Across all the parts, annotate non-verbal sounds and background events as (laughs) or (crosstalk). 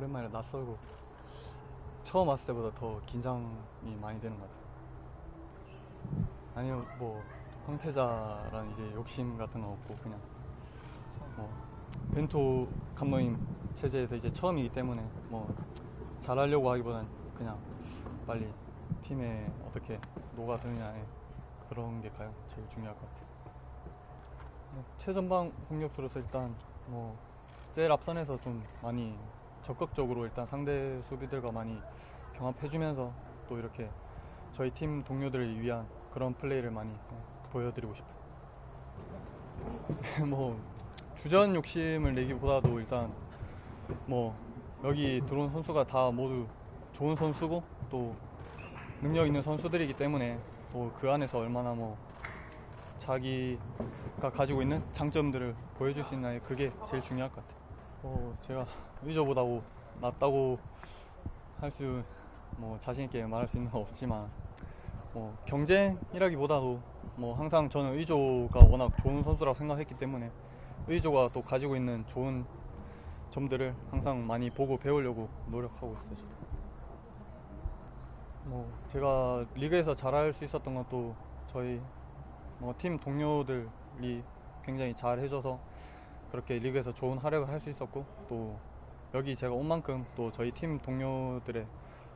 오랜만에 낯설고 처음 왔을 때보다 더 긴장이 많이 되는 것 같아요. 아니요, 뭐 황태자라는 이제 욕심 같은 건 없고 그냥 뭐 벤토 감독님 체제에서 이제 처음이기 때문에 뭐 잘하려고 하기보단 그냥 빨리 팀에 어떻게 녹아드느냐에 그런 게 가장 제일 중요할 것 같아요. 뭐 최전방 공격수로서 일단 뭐 제일 앞선에서 좀 많이 적극적으로 일단 상대 수비들과 많이 경합해주면서 또 이렇게 저희 팀 동료들을 위한 그런 플레이를 많이 네, 보여드리고 싶어요. (laughs) 뭐 주전 욕심을 내기보다도 일단 뭐 여기 들어온 선수가 다 모두 좋은 선수고 또 능력 있는 선수들이기 때문에 또 그 안에서 얼마나 뭐 자기가 가지고 있는 장점들을 보여줄 수 있나 그게 제일 중요할 것 같아요. 어, 제가 의저보다고 낫다고 할 수 뭐 자신 있게 말할 수 있는 건 없지만 뭐 경쟁이라기보다도 뭐 항상 저는 의조가 워낙 좋은 선수라고 생각했기 때문에 의조가 또 가지고 있는 좋은 점들을 항상 많이 보고 배우려고 노력하고 있어요. 뭐 제가 리그에서 잘할 수 있었던 것도 저희 뭐 팀 동료들이 굉장히 잘 해줘서 그렇게 리그에서 좋은 활약을 할 수 있었고 또 여기 제가 온 만큼 또 저희 팀 동료들의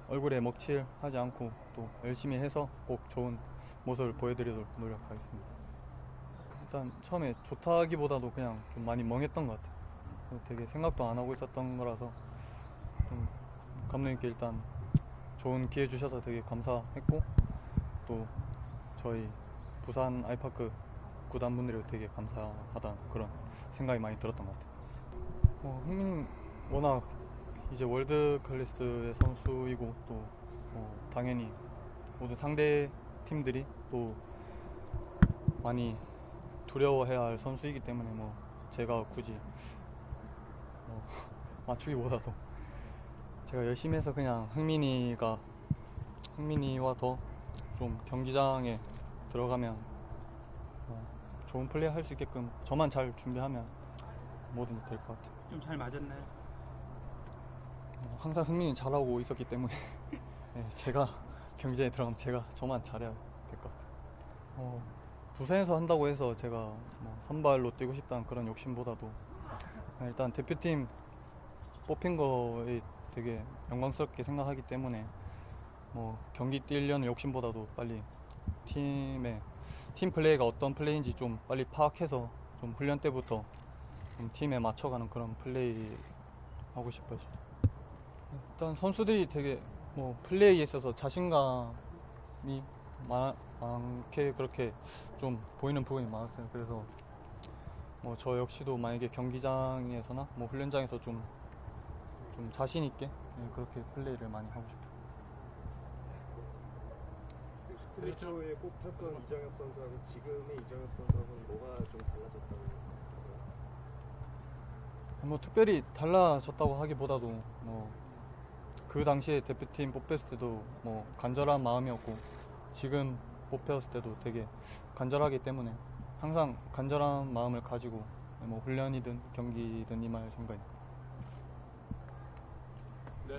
얼굴에 먹칠하지 않고 또 열심히 해서 꼭 좋은 모습을 보여드리도록 노력하겠습니다. 일단 처음에 좋다기보다도 그냥 좀 많이 멍했던 것 같아요. 되게 생각도 안 하고 있었던 거라서 좀 감독님께 일단 좋은 기회 주셔서 되게 감사했고 또 저희 부산 아이파크 구단분들이 되게 감사하다는 그런 생각이 많이 들었던 것 같아요. 어, 흥민 워낙 이제 월드 클래스의 선수이고 또 어, 당연히 모든 상대 팀들이 또 많이 두려워해야 할 선수이기 때문에 뭐 제가 굳이 어, (laughs) 맞추기보다도 제가 열심히 해서 그냥 흥민이가 흥민이와 더 좀 경기장에 들어가면 어, 좋은 플레이 할 수 있게끔 저만 잘 준비하면 뭐든 될것 같아요. 좀 잘 맞았나요? 어, 항상 흥민이 잘하고 있었기 때문에 (laughs) 네, 제가 경기장에 들어가면 제가 저만 잘해야 될 것 같아요. 어, 부산에서 한다고 해서 제가 뭐 선발로 뛰고 싶다는 그런 욕심보다도 그냥 일단 대표팀 뽑힌 거에 되게 영광스럽게 생각하기 때문에 뭐 경기 뛰려는 욕심보다도 빨리 팀의 팀 플레이가 어떤 플레이인지 좀 빨리 파악해서 좀 훈련 때부터 좀 팀에 맞춰가는 그런 플레이 하고 싶어요. 일단 선수들이 되게 뭐 플레이에 있어서 자신감이 많, 많게 그렇게 좀 보이는 부분이 많았어요. 그래서 뭐 저 역시도 만약에 경기장에서나 뭐 훈련장에서 좀, 좀 자신 있게 예, 그렇게 플레이를 많이 하고 싶어요. 그렇죠. 그 슬리토의 꼽혔던 이정엽 선수하고 지금의 이정엽 선수하고는 뭐가 좀 달라졌다고 뭐 특별히 달라졌다고 하기보다도 뭐 그 당시에 대표팀 뽑혔을 때도 뭐 간절한 마음이었고 지금 뽑혔을 때도 되게 간절하기 때문에 항상 간절한 마음을 가지고 뭐 훈련이든 경기든 임할 생각입니다. 네.